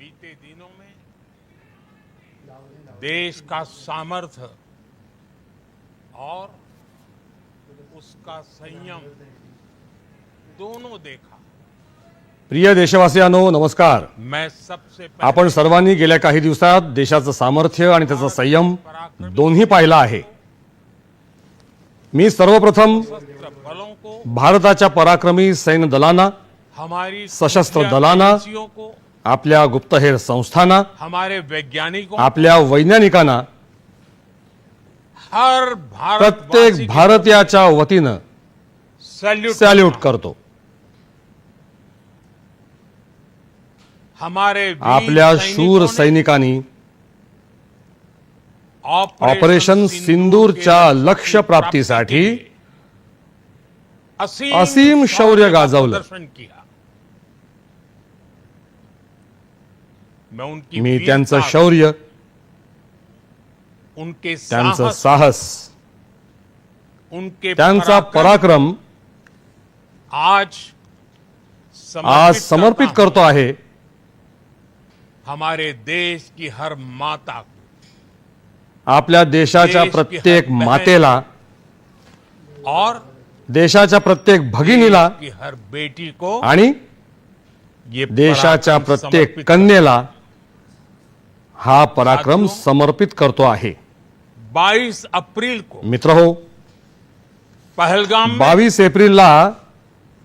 बीते दिनों में देश का सामर्थ्य और उसका संयम दोनों देखा। प्रिय देशवासियांनो नमस्कार। मैं सबसे पहले आपण सर्वांनी गेल्या काही दिवसात देशाचं सामर्थ्य आणि त्याचा संयम दोन्ही पाहिला आहे. मी सर्वप्रथम भारताच्या पराक्रमी सैन्य दलांना हमारी सशस्त्र दलांना आपल्या गुप्तहेर संस्थांना हमारे वैज्ञानिकों आपल्या वैज्ञानिकांना हर भारत प्रत्येक भारतीयाच्या वतीनं सैल्यूट सॅल्यूट करतो हमारे आपल्या शूर सैनिकांनी ऑपरेशन सिंदूरच्या लक्ष्य प्राप्तीसाठी असीम शौर्य गाजवलं. प्रदर्शन किया मैं त्यांचं शौर्य उनके त्यांचं साहस. उनके त्यांचा पराक्रम. आज आज समर्पित करता आहे. हमारे देश की हर माता आपल्या देशाच्या प्रत्येक मातेला और देशाच्या प्रत्येक भगिनीला हर बेटी को आणि ये देशाच्या प्रत्येक कन्येला हा पराक्रम समर्पित करतो आहे. 22 अप्रैल को मित्र हो पहलगाम बावीस एप्रिलला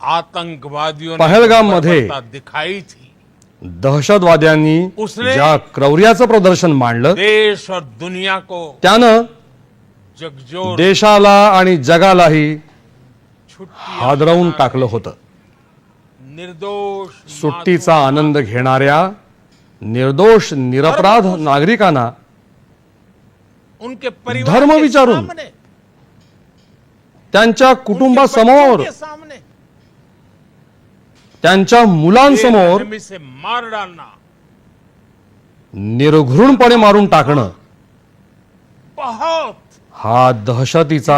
आतंकवादियों पहलगाममध्ये दिखाई थी। दहशतवाद्यांनी ज्या क्रौर्याचं प्रदर्शन मांडलं देश और दुनिया को त्यानं जगजोर देशाला आणि जगालाही हादरवून टाकलं होतं. निर्दोष सुट्टीचा आनंद घेणाऱ्या निर्दोष निरपराध नागरिकांना धर्म विचारून त्यांच्या कुटुंबासमोर त्यांच्या मुलांसमोर मार डालना निर्घृणपणे मारून टाकणं. हा दहशतीचा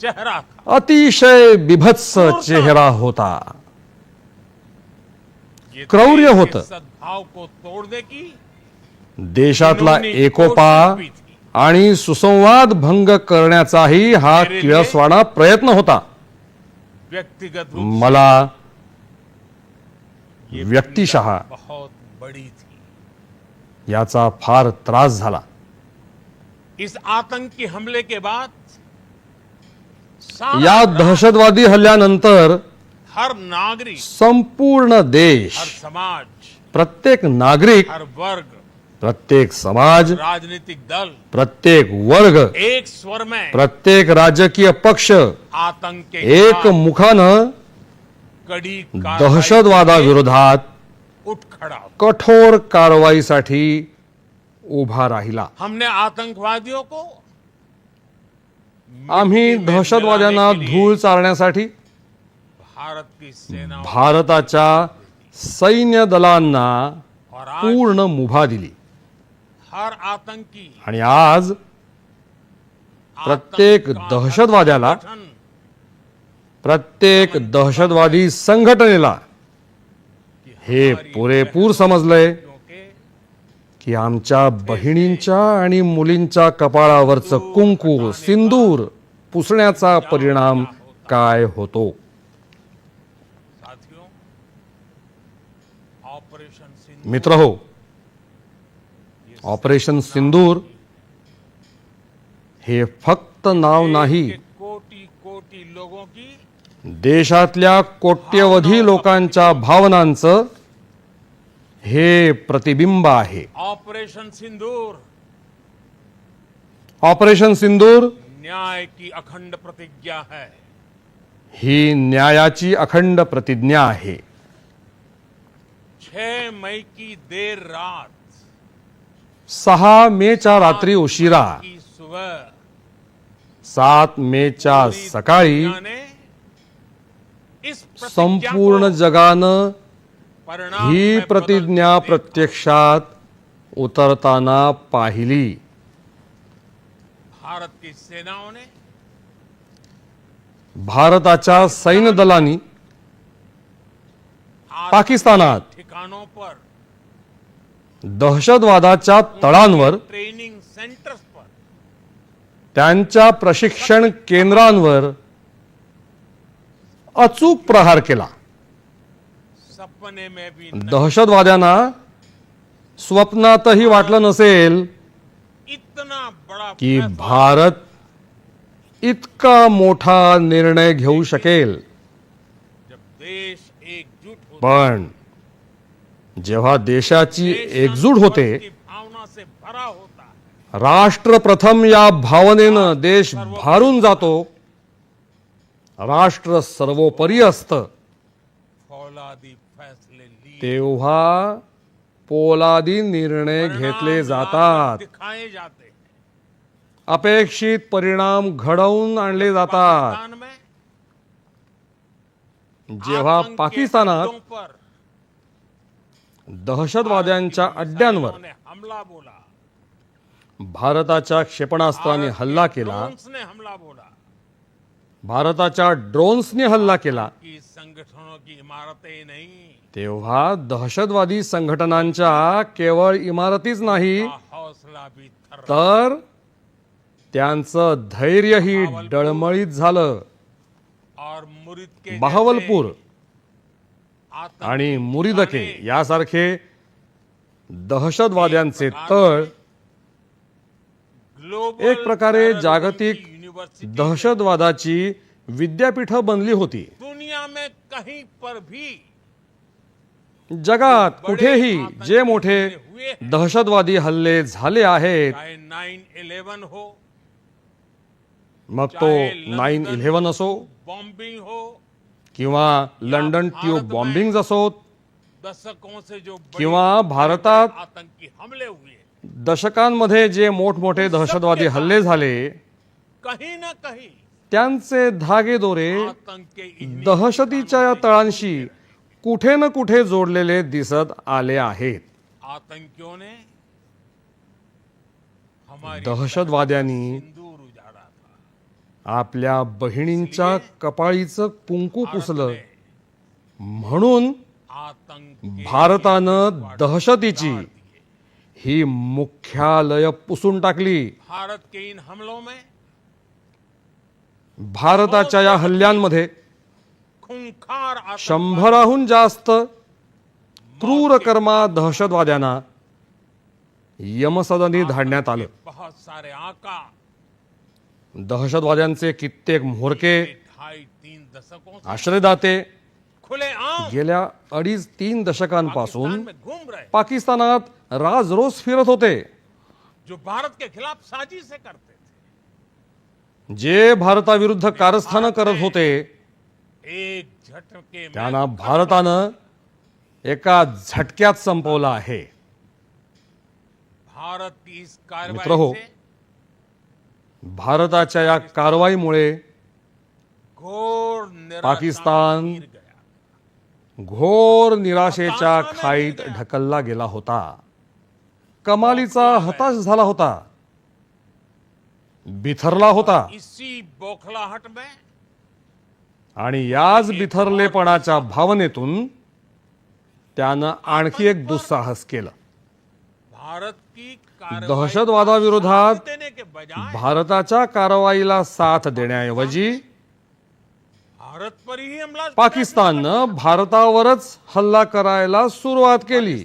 चेहरा। अतिशय बिभत्स चेहरा होता. क्रौर्य होतं. देशातला एकोपा। आणि सुसंवाद भंग करण्याचाही हा किळसवाणा प्रयत्न होता. व्यक्तिगत मला व्यक्तिशः याचा फार त्रास झाला. इस आतंकी हमले के बाद या दहशतवादी हल्ल्यानंतर हर नागरिक संपूर्ण देश हर समाज प्रत्येक नागरिक हर वर्ग प्रत्येक समाज राजनीतिक दल प्रत्येक वर्ग एक स्वर में प्रत्येक राजकीय पक्ष आतंक एक मुखानं कड़ी लिए दहशतवादाविरोधात उठ खड़ा हो। कठोर कारवाईसाठी उभा राहिला हमने आतंकवादियों को आम्ही दहशतवाद्यांना धूळ चारण्यासाठी भारत की सेना भारताच्या सैन्य दलांना पूर्ण मुभा दिली. हर आतंकी आणि आज प्रत्येक दहशतवाद्याला प्रत्येक दहशतवादी संघटनेला हे पुरेपूर समजलंय की आमच्या बहिणींच्या आणि मुलींच्या कपाळावरचं कुंकू सिंदूर पुसण्याचा परिणाम काय होतो साथियों ऑपरेशन सिंधु मित्र हो. ऑपरेशन सिंदूर हे फक्त नाव नाही. कोटि कोटि लोगों देशातल्या कोट्यवधी लोकांच्या भावनांचं हे प्रतिबिंब आहे. ऑपरेशन सिंदूर. ऑपरेशन सिंदूर न्याय की अखंड प्रतिज्ञा है. ही न्यायाची अखंड प्रतिज्ञा आहे. छह मई की देर रात। सहा मेच्या रात्री उशिरा। की सुबह। सात मेच्या सकाळी इस प्रतिज्ञा संपूर्ण जगानं परिणाम ही में प्रतिज्ञा बदलते। प्रत्यक्षात उतरताना पाहिली। भारत की सेनाओं ने भारताच्या सैन्य दलांनी पाकिस्तानात दहशतवादाच्या तळांवर ट्रेनिंग सेंटर्स पर त्यांच्या प्रशिक्षण केंद्रांवर अचूक प्रहार केला. दहशतवाद्यांना स्वप्नातही वाटलं नसेल की भारत इतका मोठा निर्णय घेऊ शकेल. जब देश एकजुट होता पण जेव्हा देशाची एकजूट होते राष्ट्र प्रथम या भावनेनं देश भारून जातो राष्ट्र सर्वोपरी असतं. तेव्हा पोलादी निर्णय घेतले जातात. अपेक्षित परिणाम घडवून आणले जातात. जेव्हा पाकिस्तानात दहशतवाद्यांच्या अड्ड्यांवर भारताच्या क्षेपणास्त्राने हल्ला केला. भारताच्या ड्रोन्सने हल्ला केला. तेव्हा दहशतवादी संघटनांच्या केवळ इमारतीच नाही तर त्यांचं धैर्यही डळमळीत झालं. बहावलपूर आणि मुरिदके यासारखे दहशतवाद्यांचे तळ एक प्रकारे जागतिक दहशतवादाची विद्यापीठं बनली होती. दुनिया में कहीं पर भी जगात कुठेही जे मोठे दहशतवादी हल्ले झाले आहेत. नाइन इलेवन हो मग तो नाईन इलेव्हन असो. बॉम्बिंग हो किंवा लंडन ट्यूब बॉम्बिंग असोत किंवा भारतात आतंकी हमले हुए दशकांमध्ये जे मोठमोठे दहशतवादी हल्ले झाले कहीं ना कहीं त्यांचे धागेदोरे दहशतीच्या या तळांशी कुठे न कुठे जोडलेले दिसत आले आहेत. दहशतवाद्यांनी आपल्या बहिणींच्या कपाळीचं कुंकू पुसलं. म्हणून भारतानं दहशतीची ही मुख्यालय पुसून टाकली. भारत के इन हमलों में भारताच्या या हल्ल्यांमध्ये शंभराहून जास्त क्रूर कर्मा दहशतवाद्यांना यमसदनी धाडण्यात आलं. दहशतवाद्यांचे कित्येक म्होरके आश्रयदाते गेल्या अडीच तीन दशकांपासून पाकिस्तानात राजरोस फिरत होते. जो भारत के खिलाफ साजिश से करते थे। जे भारताविरुद्ध कारस्थानं करत होते एक झटके त्यांना भारतानं एका झटक्यात संपवलं आहे. भारत की इस से भारताच्या या कारवाईमुळे पाकिस्तान घोर निराशेच्या खाईत ढकलला गेला होता. कमालीचा हताश झाला होता. बिथरला होता. आणि याच बिथरलेपणाच्या भावनेतून त्यानं आणखी एक दुस्साहस केलं. दहशतवादाविरोधात भारताच्या कारवाईला साथ देण्याऐवजी पाकिस्ताननं भारतावरच हल्ला करायला सुरुवात केली.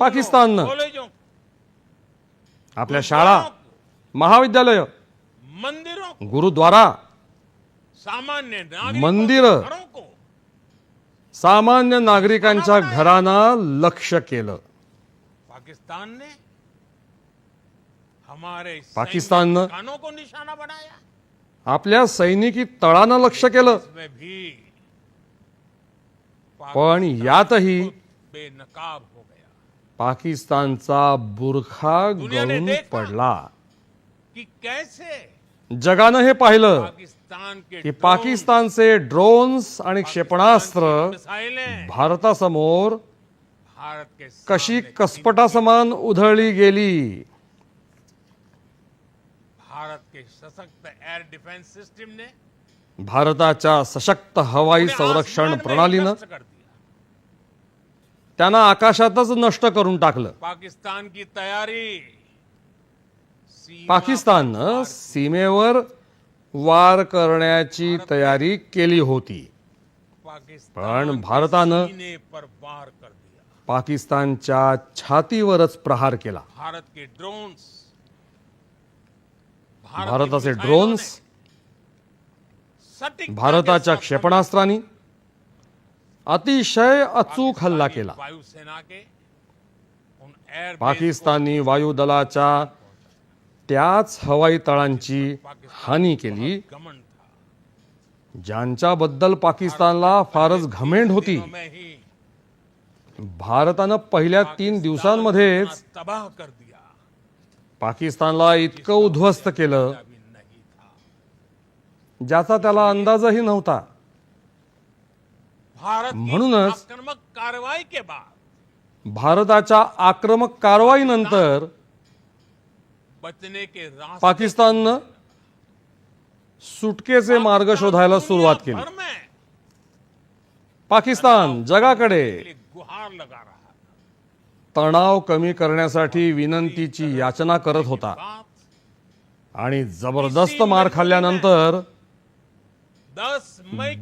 पाकिस्ताननं आपल्या शाळा महाविद्यालय मंदिरों गुरुद्वारा सामान्य मंदिरं, सामान्य नागरिकांच्या घरांना लक्ष केलं. पाकिस्तान ने हमारे पाकिस्तान सैन्य ठिकानों को निशाना बनाया. आपल्या सैनिकी तळानं लक्ष केलं. इसमें भी पण यातही बेनकाब हो गया. पाकिस्तानचा बुरखा दुनियाने गळून देखा. पडला. कि कैसे जगानं हे पाहिलं. पाकिस्तान के पाकिस्तानचे ड्रोन्स आणि क्षेपणास्त्र भारतासमोर कशी सामने कसपटासमान उधळली गेली? भारत के सशक्त एयर डिफेंस सिस्टम ने भारताच्या सशक्त हवाई संरक्षण प्रणालीनं त्यांना आकाशातच नष्ट करून टाकलं. पाकिस्तान की तैयारी। पाकिस्ताननं सीमेवर वार करण्याची तयारी केली होती. पण भारतानं- पाकिस्तानच्या छातीवरच प्रहार केला. भारत के ड्रोन्स भारताचे ड्रोन्स भारताच्या क्षेपणास्त्रांनी अतिशय अचूक हल्ला केला. पाकिस्तानी वायुदलाच्या त्याच हवाई तळांची हानी केली ज्यांच्याबद्दल पाकिस्तानला फारच घमेंड होती. भारतानं पहिल्या तीन दिवसांमध्येच पाकिस्तानला इतकं उद्ध्वस्त केलं ज्याचा त्याला अंदाजही नव्हता. म्हणूनच- के बाद भारताच्या आक्रमक कारवाईनंतर पाकिस्ताननं सुटकेचे मार्ग शोधायला सुरुवात केली. पाकिस्तान जगाकडे लिए गुहार लगा रहा तणाव कमी करण्यासाठी विनंतीची याचना करत होता. आणि जबरदस्त मार खाल्ल्यानंतर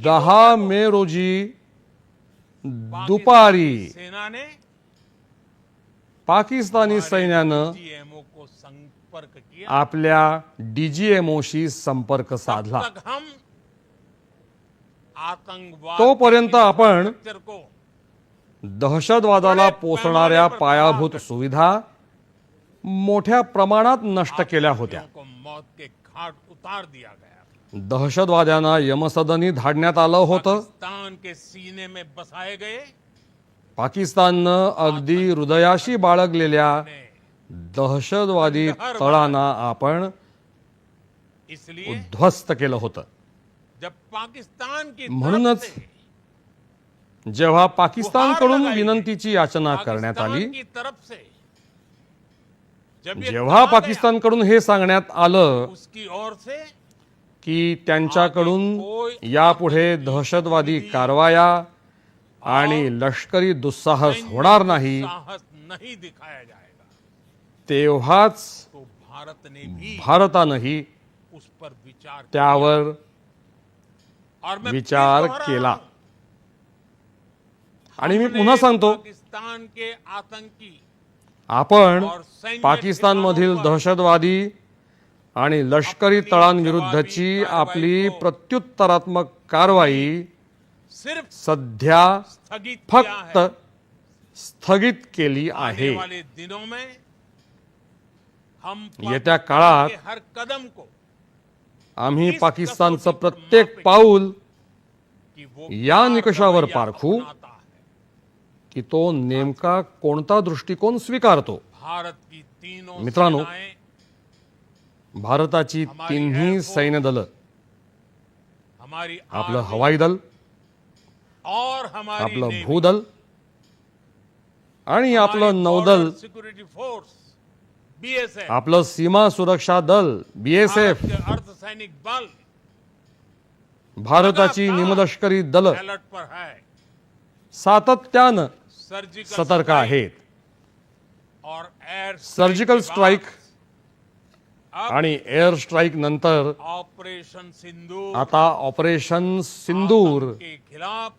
दहा मे रोजी दुपारी पाकिस्तानी सैन्यानं जीएमओ को संपर्क किया आपल्या डीजीएमओशी संपर्क साधला. तोपर्यंत आपण दहशतवादाला पोसणाऱ्या पायाभूत सुविधा मोठ्या प्रमाणात नष्ट केल्या होत्या. दहशतवाद्यांना यमसदनी धाडण्यात आलं होतं. पाकिस्ताननं अगदी हृदयाशी बाळगलेल्या दहशतवादी तळांना आपण उद्ध्वस्त केलं होतं. जब पाकिस्तान की म्हणूनच जेव्हा पाकिस्तानकडून विनंतीची याचना करण्यात आली जेव्हा पाकिस्तानकडून हे सांगण्यात आलं की त्यांच्याकडून यापुढे दहशतवादी कारवाया आणि लष्करी दुस्साहस होणार नाही साहस नहीं दिखाया जाएगा तेव्हाच भारतानंही। त्यावर विचार केला। आणि मी पुन्हा सांगतो आपण पाकिस्तानमधील दहशतवादी आणि लष्करी तळांविरुद्धची आपली प्रत्युत्तरात्मक कारवाई सिर्फ सध्या फक्त स्थगित केली आहे। येत्या काळात के हर कदम को आम्ही पाकिस्तानचं प्रत्येक पाऊल या निकषावर पारखू। की तो नेमका कोणता दृष्टिकोन स्वीकारतो मित्रांनो, भारताची तिन्ही सैन्य दल आपलं हवाई दल आपलं भूदल आणि आपलं नौदल सिक्योरिटी फोर्स बीएसएफ। आपलं सीमा सुरक्षा दल बीएसएफ। अर्धसैनिक बल। भारताची निमलष्करी दल। सातत्यानं सर्जिकल सतर्क आहेत। सर्जिकल के स्ट्राइक बाद आणि एअर स्ट्राईक नंतर ऑपरेशन सिंधु आता ऑपरेशन सिंदूर के खिलाफ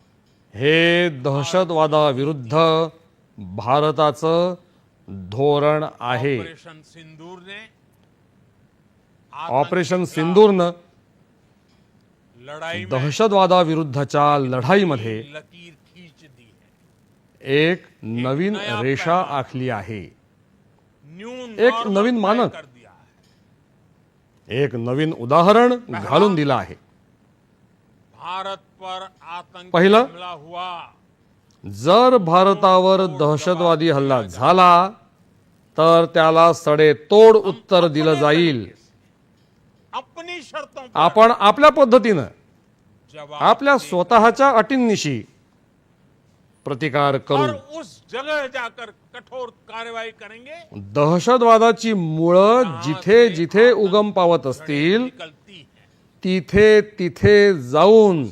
हे दहशतवादाविरुद्ध भारताचं धोरण आहे. ऑपरेशन सिंदूर ने ऑपरेशन सिंदूरनं लड़ाई में दहशतवादाविरुद्धच्या लढाईमध्ये एक नवीन रेषा आखली आहे. एक नवीन मानक. एक नवीन उदाहरण घालून दिलं आहे. भारत पर आतंकी पहिलं? जर भारतावर दहशतवादी हल्ला झाला तर त्याला सडेतोड उत्तर दिलं जाईल. आपण आपल्या पद्धतीनं आपल्या स्वतःच्या अटींनिशी प्रतिकार करू. जाकर कठोर कार्रवाई करेंगे। दहशतवादाची मुळं जिथे जिथे उगम पावत असतील तिथे तिथे जाऊन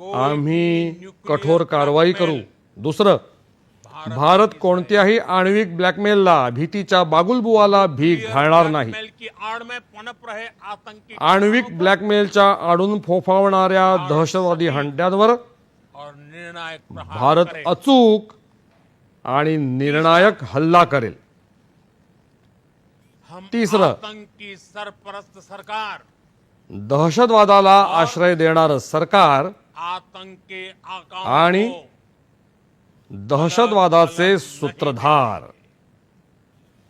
आम्ही कठोर कारवाई करू. दुसरं भारत कोणत्याही आण्विक ब्लॅकमेलला भीतीच्या बागुलबुवाला भीक घालणार नाही. आण्विक ब्लॅकमेलच्या आडून फोफावणाऱ्या दहशतवादी हंड्यांवर भारत अचूक आणि निर्णायक हल्ला करेल. तिसरं सरपरस्त सरकार दहशतवादाला आश्रय देणारं सरकार आणि दहशतवादाचे सूत्रधार।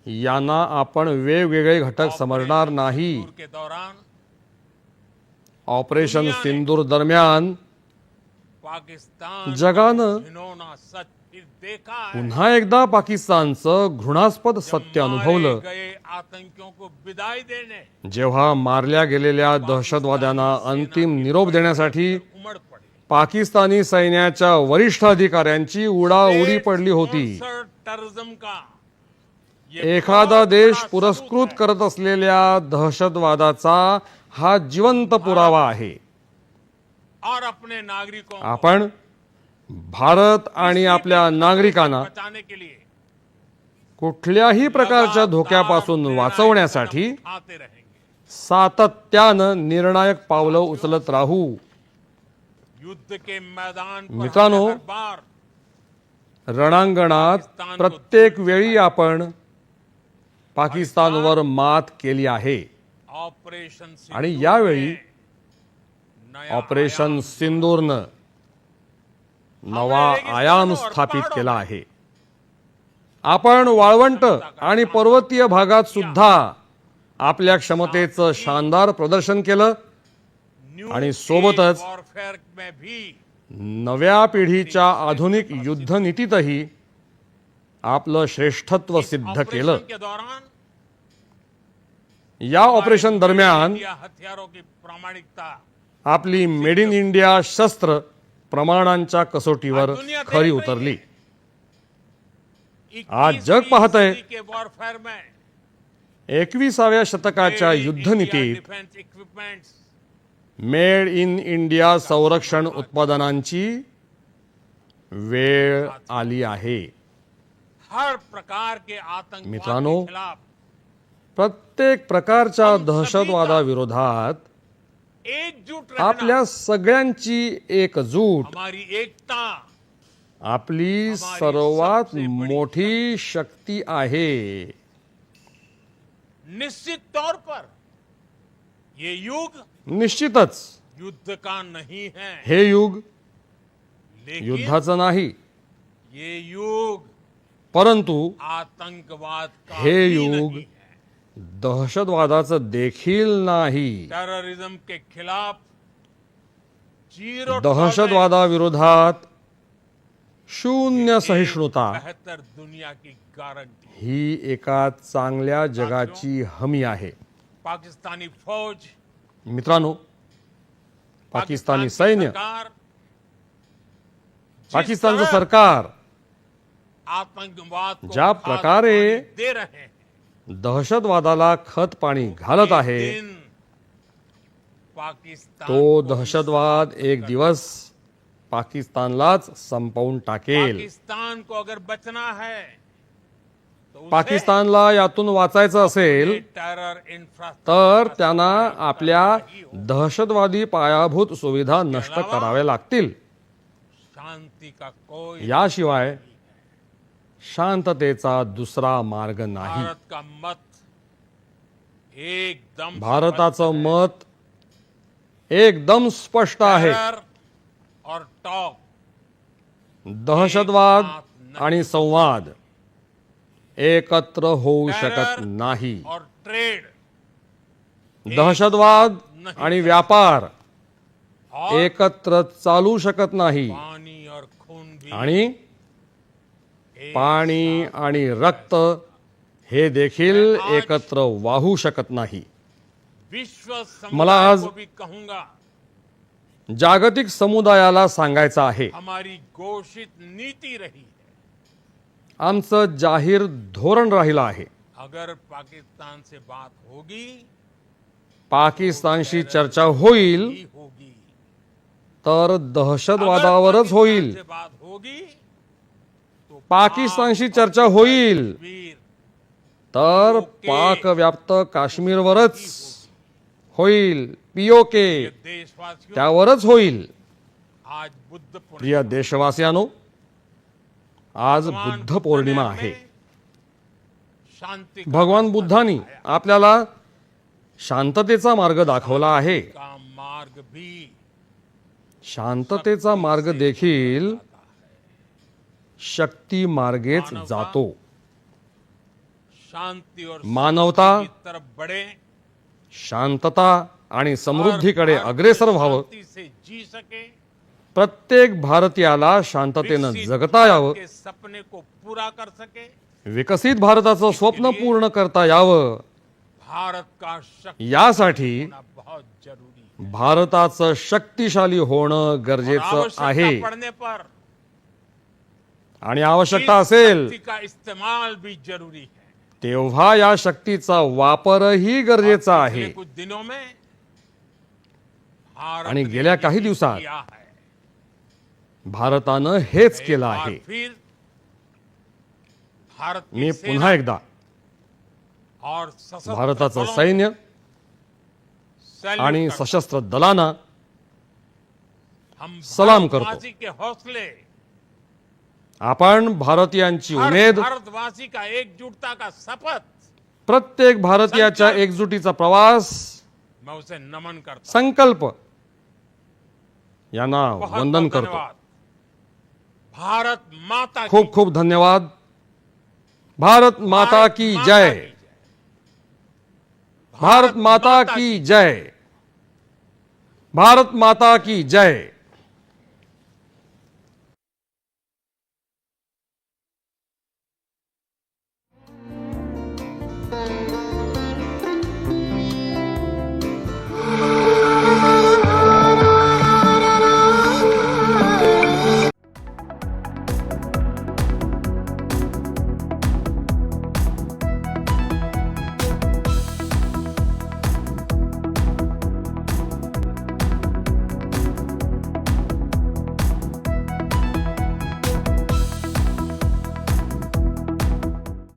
यांना आपण वेगवेगळे घटक समजणार नाही। ऑपरेशन सिंदूर दरम्यान पाकिस्तान जगानं पुन्हा एकदा पाकिस्तानचं घृणास्पद सत्य अनुभवलं। जेव्हा मारल्या गेलेल्या दहशतवाद्यांना अंतिम निरोप देण्यासाठी पाकिस्तानी सैन्याच्या वरिष्ठ अधिकाऱ्यांची उडाउडी पडली होती. एखादा देश पुरस्कृत। करत असलेल्या दहशतवादाचा हा जिवंत पुरावा आहे. आपण भारत आणि आपल्या नागरिकांना कुठल्याही प्रकारच्या धोक्यापासून वाचवण्यासाठी सातत्यानं निर्णायक पावलं उचलत राहू. युद्ध के मैदान मित्रांनो, रणांगणात प्रत्येक वेळी आपण पाकिस्तानवर मात केली आहे. ऑपरेशन आणि यावेळी ऑपरेशन सिंदूरनं नवा आयाम स्थापित केला आहे. आपण वाळवंट आणि पर्वतीय भागात सुद्धा आपल्या क्षमतेचं शानदार प्रदर्शन केलं. आणि सोबतच नव्या पिढीच्या आधुनिक युद्धनीतीतही आपलं श्रेष्ठत्व सिद्ध केलं. या ऑपरेशन दरम्यान आपली मेड इन इंडिया शस्त्र प्रमाणांच्या कसोटीवर खरी उतरली. आज जग 21वीं पाहतंय. सदी के वॉरफेअर में एकविसाव्या शतकाच्या युद्धनीतीत मेड इन इंडिया संरक्षण उत्पादनांची वेळ आली आहे. हर प्रकार के आतंकवाद मित्रांनो, प्रत्येक प्रकारच्या दहशतवादाविरोधात आपल्या सगळ्यांची एकजूट एकता आपली सर्वात मोठी शक्ती आहे. निश्चित तौर पर ये युग निश्चितच. युद्ध का नहीं है? हे युग युद्धाचं नाही. ये युग परंतु आतंकवाद हे युग दहशतवादाचं देखील नाही. टेररिज्म के खिलाफ दहशतवादाविरोधात शून्य सहिष्णुता बेहतर दुनिया की गारंटी ही एका चांगल्या जगाची हमी आहे. पाकिस्तानी फौज मित्रांनो पाकिस्तानी सैन्य पाकिस्तानचं सरकार आतंकवाद ज्या प्रकारे पानी दे रहे दहशतवादाला खत पाणी घालत आहे पाकिस्तान तो दहशतवाद एक दिवस पाकिस्तानलाच संपवून टाकेल। पाकिस्तान को अगर बचना है पाकिस्तानला यातून वाचायचं असेल तर त्यांना आपल्या दहशतवादी पायाभूत सुविधा नष्ट कराव्या लागतील. याशिवाय शांततेचा दुसरा मार्ग नाही. भारताचं मत एकदम स्पष्ट आहे. दहशतवाद आणि संवाद. एकत्र होऊ शकत नाही. दहशतवाद आणि व्यापार एकत्र चालू शकत नाही. आणि पाणी आणि रक्त हे देखील एकत्र वाहू शकत नाही. मला आज- जागतिक समुदायाला सांगायचं आहे हमारी घोषित नीति रही है आमचं जाहीर धोरण राहिलं आहे. अगर पाकिस्तान से बात होगी पाकिस्तानशी चर्चा होईल होगी। तर दहशतवादावरच होईल. पाकिस्तान से बात होगी तो पाकिस्तानशी पाक चर्चा होईल. तर. पाक व्याप्त काश्मीरवरच होईल. पीओके देशवासियों त्यावरच होईल. आज बुद्ध पूर्णिमा प्रिय देशवासियानो आज बुद्ध पौर्णिमा आहे. भगवान बुद्धांनी। आपल्याला शांततेचा मार्ग दाखवला आहे. शांततेचा मार्ग देखील शक्ती मार्गेच जातो. मानवता शांतता आणि समृद्धीकडे अग्रेसर व्हावं. प्रत्येक भारतीयाला शांततेनं जगता यावं सपने को पूरा कर सके. विकसित भारताचं स्वप्न पूर्ण करता यावं. भारत का शक्ति यासाठी भारताचं शक्तिशाली होणं गरजेचं आवश्यकता आहे. आणि आवश्यकता असेल इस्तेमाल भी जरूरी है. तेव्हा या शक्तीचा वापरही गरजेचा आहे. आणि गेल्या काही दिवसात भारतानं हेच केलं आहे मी पुन्हा एकदा भारताचं सैन्य आणि। सशस्त्र दलांना सलाम करतो. आपण भारतीयांची उमेद भारतवासी का एकजुटता का शपथ प्रत्येक भारतीयाच्या. एकजुटीचा प्रवास नमन करता। संकल्प यांना वंदन करतो भारत माता खूप खूप धन्यवाद। भारत माता की जय। भारत माता की जय। भारत माता की जय।